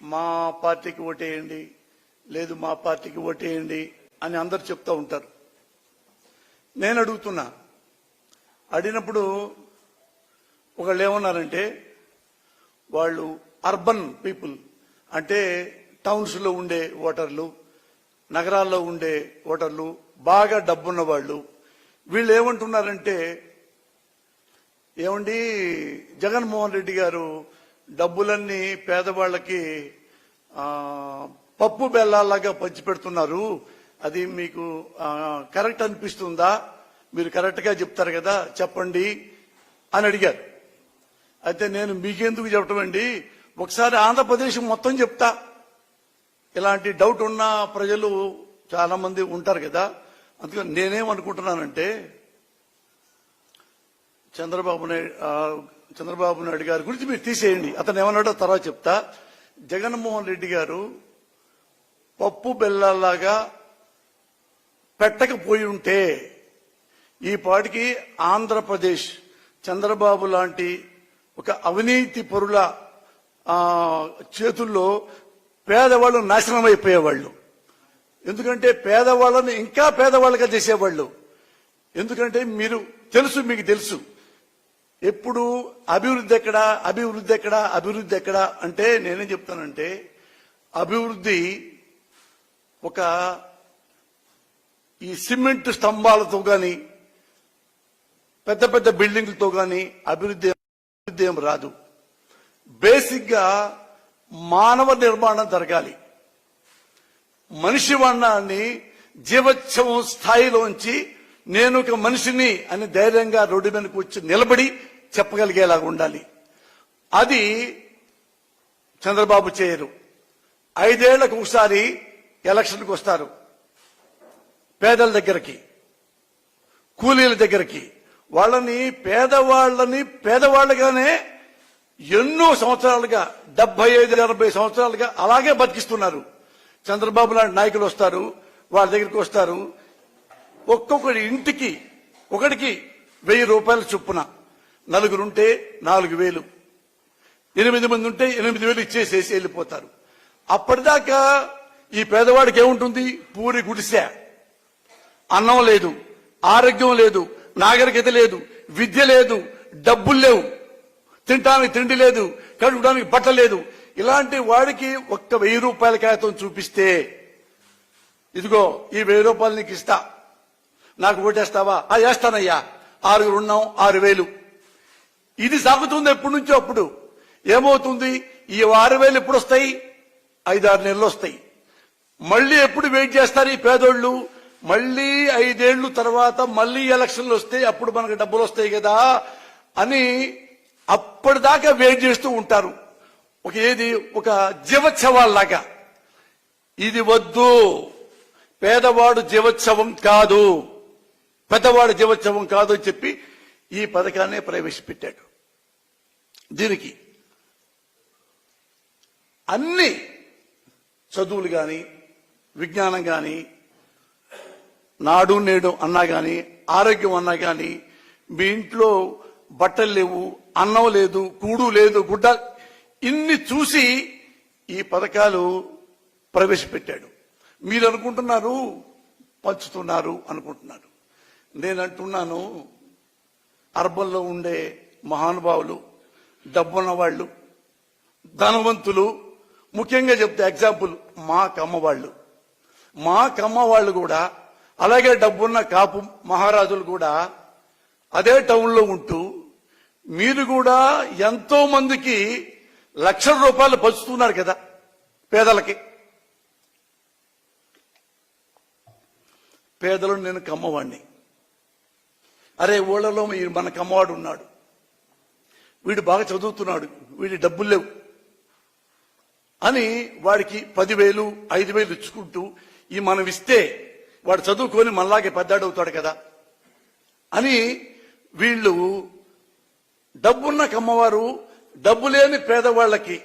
మా పార్టీకి ఓటేయండి లేదు మా పార్టీకి ఓటేయండి అని అందరు చెప్తూ ఉంటారు. నేను అడుగుతున్నా అడిగినప్పుడు ఒకళ్ళు ఏమన్నారంటే వాళ్ళు అర్బన్ పీపుల్ అంటే టౌన్స్లో ఉండే ఓటర్లు నగరాల్లో ఉండే ఓటర్లు బాగా డబ్బున్న వాళ్ళు వీళ్ళు ఏమంటున్నారంటే ఏమండి జగన్మోహన్ రెడ్డి గారు డబ్బులన్నీ పేదవాళ్ళకి పప్పు బెల్లాలాగా పంచిపెడుతున్నారు. అది మీకు కరెక్ట్ అనిపిస్తుందా? మీరు కరెక్ట్గా చెప్తారు కదా చెప్పండి అని అడిగారు. అయితే నేను మీకెందుకు చెప్పటం అండి? ఒకసారి ఆంధ్రప్రదేశ్ మొత్తం చెప్తా. ఇలాంటి డౌట్ ఉన్న ప్రజలు చాలా మంది ఉంటారు కదా. అందుకని నేనేమనుకుంటున్నానంటే చంద్రబాబు నాయుడు చంద్రబాబు నాయుడు గారి గురించి మీరు తీసేయండి. అతను ఏమన్నాడో తర్వాత చెప్తా. జగన్మోహన్ రెడ్డి గారు పప్పు బెల్లాలాగా పెట్టకపోయి ఉంటే ఈ పాటికి ఆంధ్రప్రదేశ్ చంద్రబాబు లాంటి ఒక అవినీతి పరుల చేతుల్లో పేదవాళ్ళు నాశనం అయిపోయేవాళ్ళు ఎందుకంటే పేదవాళ్ళని ఇంకా పేదవాళ్ళగా చేసేవాళ్ళు. ఎందుకంటే మీరు తెలుసు మీకు తెలుసు. ఎప్పుడు అభివృద్ధి ఎక్కడ అభివృద్ధి ఎక్కడ అభివృద్ధి ఎక్కడ అంటే నేనేం చెప్తానంటే అభివృద్ధి ఒక ఈ సిమెంట్ స్తంభాలతో గాని పెద్ద పెద్ద బిల్డింగ్లతో గాని అభివృద్ధి అభివృద్ధి ఏం రాదు. బేసిక్గా మానవ నిర్మాణం జరగాలి. మనిషి వర్ణాన్ని జీవోత్సవం స్థాయిలోంచి నేను ఒక మనిషిని అని ధైర్యంగా రోడ్డు మీదకి వచ్చి నిలబడి చెప్పగలిగేలాగా ఉండాలి. అది చంద్రబాబు చేయరు. ఐదేళ్ళకు ఒకసారి ఎలక్షన్కి వస్తారు. పేదల దగ్గరికి కూలీల దగ్గరికి. వాళ్ళని పేదవాళ్ళని పేదవాళ్ళగానే ఎన్నో సంవత్సరాలుగా డెబ్బై ఐదు ఎనభై సంవత్సరాలుగా అలాగే బతికిస్తున్నారు. చంద్రబాబు లాంటి నాయకులు వస్తారు వాళ్ళ దగ్గరికి వస్తారు. ఒక్కొక్కడి ఇంటికి ఒకటికి వెయ్యి రూపాయల చొప్పున. నలుగురుంటే నాలుగు వేలు. ఎనిమిది మంది ఉంటే ఎనిమిది వేలు ఇచ్చేసేసి వెళ్ళిపోతారు. అప్పటిదాకా ఈ పేదవాడికి ఏముంటుంది? పూరి గుడిసె. అన్నం లేదు ఆరోగ్యం లేదు నాగరికత లేదు విద్య లేదు డబ్బులు లేవు. తినడానికి తిండి లేదు కడుకోవడానికి బట్ట లేదు. ఇలాంటి వాడికి ఒక్క వెయ్యి రూపాయల కాగితం చూపిస్తే ఇదిగో ఈ వెయ్యి రూపాయలు నీకు ఇస్తా. నాకు ఓటేస్తావా? ఆ వేస్తానయ్యా. ఆరుగురు ఉన్నాం ఆరు వేలు. ఇది సాగుతుంది ఎప్పటి నుంచో అప్పుడు. ఏమవుతుంది? ఈ ఆరు వేలు ఎప్పుడు వస్తాయి? ఐదారు నెలలు వస్తాయి. మళ్ళీ ఎప్పుడు వెయిట్ చేస్తారు ఈ పేదోళ్ళు? మళ్ళీ ఐదేళ్ళు తర్వాత మళ్ళీ ఎలక్షన్లు వస్తే అప్పుడు మనకు డబ్బులు వస్తాయి కదా అని అప్పటిదాకా వెయిట్ చేస్తూ ఉంటారు. ఒక ఏది? ఒక జీవోత్సవాల్లాగా. ఇది వద్దు. పేదవాడు జీవోత్సవం కాదు. పెద్దవాడు జీవోత్సవం కాదు అని చెప్పి ఈ పథకాన్ని ప్రవేశపెట్టాడు. దీనికి అన్ని చదువులు కానీ విజ్ఞానం కానీ నాడు నేడు అన్నా కానీ ఆరోగ్యం అన్నా కానీ మీ ఇంట్లో బట్టలు లేవు అన్నం లేదు కూడు లేదు గుడ్డ ఇన్ని చూసి ఈ పథకాలు ప్రవేశపెట్టాడు. మీరు అనుకుంటున్నారు పంచుతున్నారు అనుకుంటున్నారు. నేను అంటున్నాను అర్బన్లో ఉండే మహానుభావులు డబ్బున్న వాళ్ళు ధనవంతులు ముఖ్యంగా చెప్తే ఎగ్జాంపుల్ మా కమ్మ వాళ్ళు మా కమ్మ వాళ్ళు కూడా అలాగే డబ్బున్న కాపు మహారాజులు కూడా అదే టౌన్లో ఉంటూ మీరు కూడా ఎంతో మందికి లక్షల రూపాయలు పంచుతున్నారు కదా పేదలకి. పేదలు నేను కమ్మవాణ్ణి. అరే ఊళ్ళలో మీరు మన కమ్మవాడు ఉన్నాడు. వీడు బాగా చదువుతున్నాడు. వీడి డబ్బులు లేవు. అని వాడికి పదివేలు ఐదు వేలు ఇచ్చుకుంటూ ఈ మనం ఇస్తే వాడు చదువుకొని మనలాగే పెద్దాడవుతాడు కదా. అని వీళ్ళు డబ్బున్న కమ్మవారు డబ్బు లేని పేదవాళ్ళకి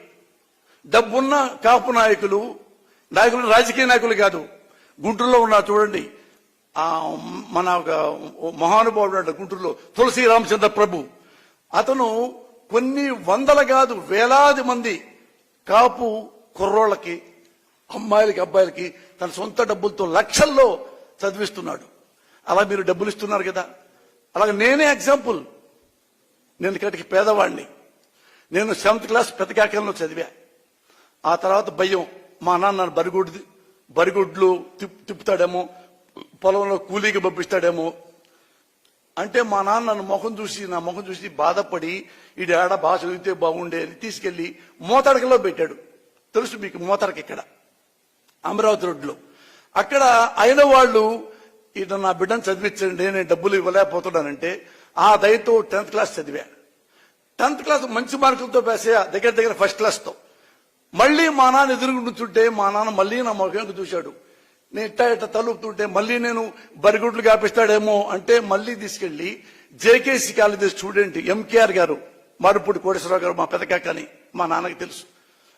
డబ్బున్న కాపు నాయకులు నాయకులు రాజకీయ నాయకులు కాదు. గుంటూరులో ఉన్నారు చూడండి ఆ మన ఒక మహానుభావుడు గుంటూరులో తులసి రామచంద్ర ప్రభు. అతను కొన్ని వందల కాదు వేలాది మంది కాపు కుర్రోళ్ళకి అమ్మాయిలకి అబ్బాయిలకి తన సొంత డబ్బులతో లక్షల్లో చదివిస్తున్నాడు. అలా మీరు డబ్బులు ఇస్తున్నారు కదా. అలాగే నేనే ఎగ్జాంపుల్. నేను ఇక్కడికి పేదవాడిని. నేను సెవెంత్ క్లాస్ పెద్దకాకంలో చదివా. ఆ తర్వాత భయం. మా నాన్న నన్ను బరిగుడ్లు తిప్పు తిప్పుతాడేమో. పొలంలో కూలీకి పంపిస్తాడేమో. అంటే మా నాన్న నన్ను ముఖం చూసి నా ముఖం చూసి బాధపడి ఇది ఆడ బాగా చదివితే బాగుండే అని తీసుకెళ్ళి మోతడకలో పెట్టాడు. తెలుసు మీకు మోతడక ఇక్కడ అమరావతి రోడ్లో అక్కడ అయిన వాళ్ళు ఇట నా బిడ్డను చదివించండి నేను డబ్బులు ఇవ్వలేకపోతున్నానంటే ఆ దయతో టెన్త్ క్లాస్ చదివా. టెన్త్ క్లాస్ మంచి మార్కులతో పేసే దగ్గర దగ్గర ఫస్ట్ క్లాస్తో. మళ్ళీ మా నాన్న ఎదురుగా నుంచుంటే మా నాన్న మళ్ళీ నా ముఖంకి చూశాడు. నేను ఇట్ట ఇట్ట తలుపుతుంటే మళ్ళీ నేను బరిగుడ్లు కాపిస్తాడేమో అంటే మళ్ళీ తీసుకెళ్ళి జేకేసీ కాలేజీ స్టూడెంట్ ఎంకేఆర్ గారు మరుపుడు కోటేశ్వరరావు గారు మా పెదకాకని మా నాన్నకి తెలుసు.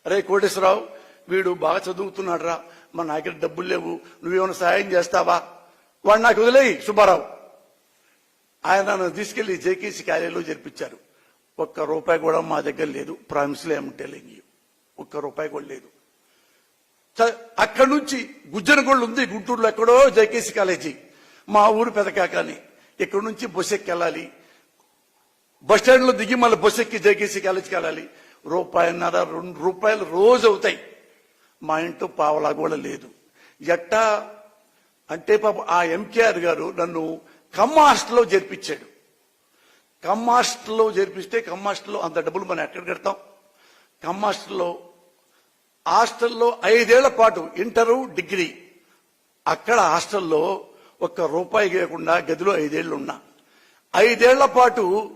అరే కోటేశ్వరరావు వీడు బాగా చదువుతున్నాడు రా మా నా దగ్గర డబ్బులు లేవు నువ్వేమైనా సహాయం చేస్తావా? వాడు నాకు వదిలేయి సుబ్బారావు. ఆయన నన్ను తీసుకెళ్ళి జేకేసీ కార్యాలయంలో జరిపించారు ఒక్క రూపాయి కూడా మా దగ్గర లేదు ప్రామిస్లో ఏమంటే లేని ఒక్క రూపాయి కూడా లేదు. అక్కడి నుంచి గుజ్జనగొళ్ళు ఉంది గుంటూరులో ఎక్కడో జేకేసీ కాలేజీ. మా ఊరు పెదకాకని. ఇక్కడ నుంచి బస్ ఎక్కి వెళ్ళాలి బస్ స్టాండ్లో దిగి మళ్ళీ బస్ ఎక్కి జేకేసీ కాలేజీకి వెళ్ళాలి. రూపాయిన్నర రెండు రూపాయలు రోజు అవుతాయి. మా ఇంట్లో పావలా కూడా లేదు. ఎట్టా అంటే పాప ఆ ఎంకేఆర్ గారు నన్ను కమ్మ హాస్టల్లో చేర్పించాడు కమ్మ హాస్టల్లో చేర్పిస్తే కమ్మ హాస్టల్లో అంత డబ్బులు మనం ఎక్కడ కడతాం? కమ్మ హాస్టల్లో హాస్టల్లో ఐదేళ్ళ పాటు ఇంటరు డిగ్రీ. అక్కడ హాస్టల్లో ఒక్క రూపాయి లేకుండా గదిలో ఐదేళ్ళు ఉన్నా ఐదేళ్ళ పాటు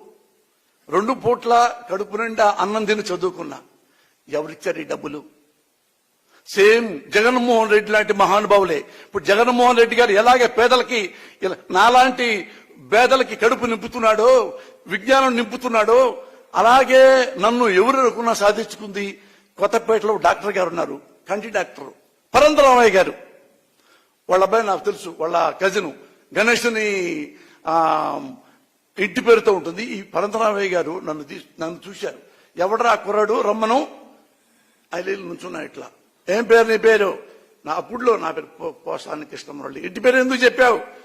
రెండు పూట్ల కడుపు నిండా అన్నం తిని చదువుకున్నా. ఎవరిచ్చారు ఈ డబ్బులు? సేమ్ జగన్మోహన్ రెడ్డి లాంటి మహానుభావులే. ఇప్పుడు జగన్మోహన్ రెడ్డి గారు ఎలాగే పేదలకి ఇలా నాలాంటి పేదలకి కడుపు నింపుతున్నాడో విజ్ఞానం నింపుతున్నాడో అలాగే నన్ను ఎవరు అనుకున్నా సాధించుకుంది? కొత్తపేటలో డాక్టర్ గారు ఉన్నారు. కంటి డాక్టర్. పరంతరామయ్య గారు. వాళ్ళ అబ్బాయి నాకు తెలుసు. వాళ్ళ కజిన్. గణేష్ని ఇంటి పేరుతో ఉంటుంది. ఈ పరంతరామయ్య గారు నన్ను నన్ను చూశారు. ఎవడరా కుర్రాడు? రమ్మను. ఐదు నుంచున్నా ఇట్లా. ఏం పేరు నీ పేరు? నా అప్పుడులో నా పేరు పో- పోసాని కృష్ణమురళి ఇంటి పేరు ఎందుకు చెప్పావు?